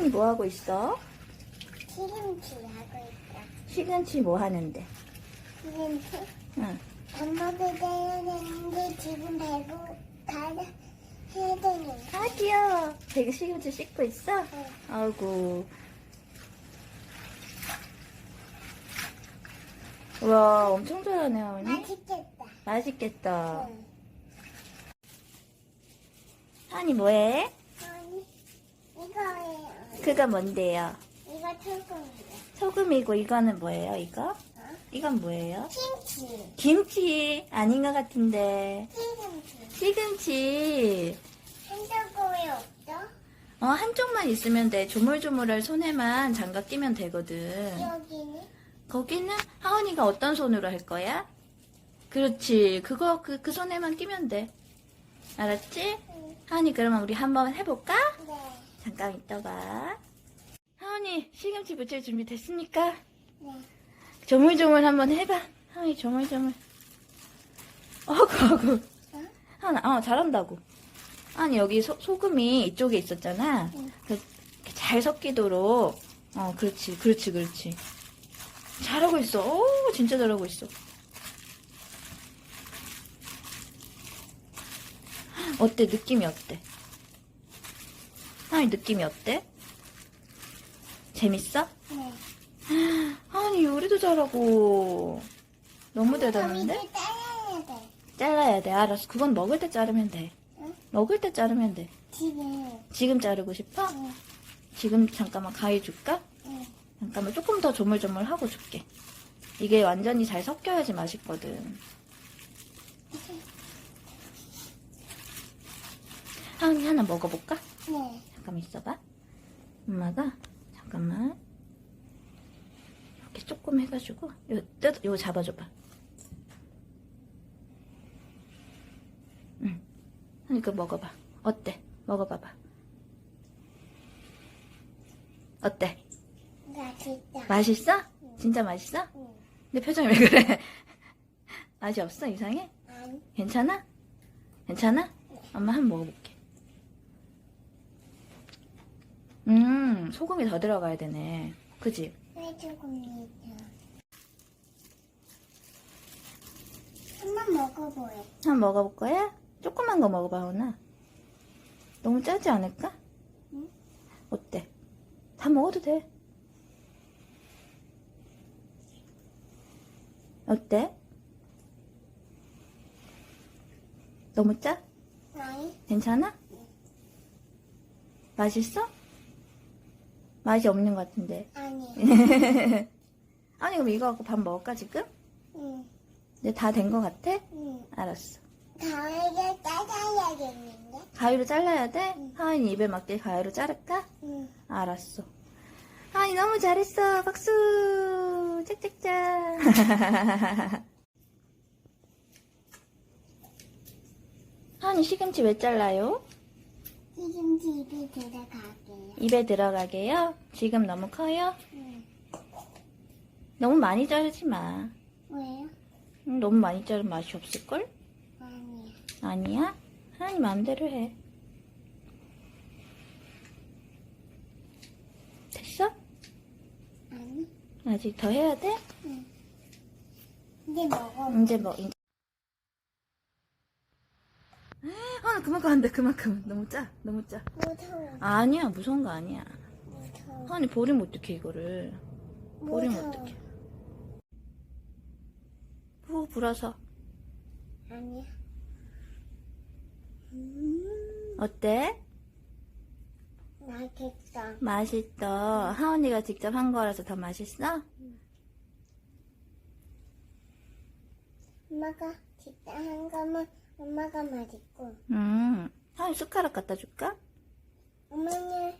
하은이 뭐 하고 있어? 시금치 하고 있다. 시금치 뭐 하는데? 시금치? 응. 밥 먹을 때 해야 되는데 지금 배고 가야 해야 되는데. 아 귀여워. 되게 시금치 씻고 있어? 응. 아이고. 와 엄청 잘하네 하은이. 맛있겠다. 맛있겠다. 응. 하은이 뭐해? 그거 뭔데요? 이거 철공이야. 소금이고 이거는 뭐예요 이거? 어? 이건 뭐예요? 김치. 김치 아닌 것 같은데 시금치. 시금치 한쪽에 없어? 어 한쪽만 있으면 돼 조물조물할 손에만 장갑 끼면 되거든 여기는? 거기는 하은이가 어떤 손으로 할 거야? 그렇지 그거 그, 그 손에만 끼면 돼 알았지? 응. 하은이 그러면 우리 한번 해볼까? 네. 잠깐 있다가 하은이 시금치 무칠 준비 됐습니까? 네. 조물조물 한번 해봐 하은이 조물조물 어구 어구 어? 하나, 어, 잘한다고. 아니, 여기 소, 소금이 이쪽에 있었잖아. 응. 그, 이렇게 잘 섞이도록. 어, 그렇지, 그렇지, 그렇지. 잘하고 있어. 오, 진짜 잘하고 있어. 어때? 느낌이 어때? 아니, 느낌이 어때? 재밌어? 네. 아니, 요리도 잘하고. 너무 대단한데? 거미줄 잘라야 돼. 잘라야 돼. 알았어. 그건 먹을 때 자르면 돼. 응? 먹을 때 자르면 돼. 지금. 지금 자르고 싶어? 응. 지금 잠깐만 가위 줄까? 응. 잠깐만 조금 더 조물조물 하고 줄게. 이게 완전히 잘 섞여야지 맛있거든. 하은이 하나 먹어볼까? 네. 잠깐만 있어봐. 엄마가 잠깐만 이렇게 조금 해가지고 요 뜯, 요 잡아줘봐. 응. 하니 그 먹어봐. 어때? 먹어봐봐. 어때? 맛있다. 맛있어? 진짜 맛있어? 응. 내 표정이 왜 그래? 맛이 없어? 이상해? 아니. 괜찮아? 괜찮아? 엄마 한 번 먹어볼게. 음, 소금이 더 들어가야 되네. 그지? 왜 조금이죠? 한번 먹어보래. 한번 먹어볼 거야? 조그만 거 먹어봐, 하나. 너무 짜지 않을까? 응? 어때? 다 먹어도 돼. 어때? 너무 짜? 아니. 괜찮아? 맛있어? 맛이 없는 것 같은데. 아니. 아니, 그럼 이거 갖고 밥 먹을까, 지금? 응. 근데 다된 것 같아? 응. 알았어. 가위를 따라야겠는데? 가위로 잘라야 돼? 하은이 입에 맞게 가위로 자를까? 응. 알았어. 하은이 너무 잘했어. 박수! 짝짝짝. 하은이 시금치 왜 잘라요? 시금치 입에 들어갈게요. 입에 들어가게요? 지금 너무 커요? 응. 너무 많이 자르지 마. 왜요? 음, 너무 많이 자르면 맛이 없을걸? 아니야. 아니야? 하은이 마음대로 해. 됐어? 아니. 아직 더 해야 돼? 응. 이제 먹어. 이제 뭐, 이제. 아, 그만큼 안 돼, 그만큼. 너무 짜, 너무 짜. 무서워. 아니야, 무서운 거 아니야. 무서워. 아니, 버리면 어떡해, 이거를. 버리면 무서워. 어떡해. 후, 불어서. 아니야. 음. 어때? 맛있어. 맛있어. 하은이가 직접 한 거라서 더 맛있어? 엄마가 직접 한 거면 엄마가 맛있고 음. 하은이 숟가락 갖다 줄까? 엄마는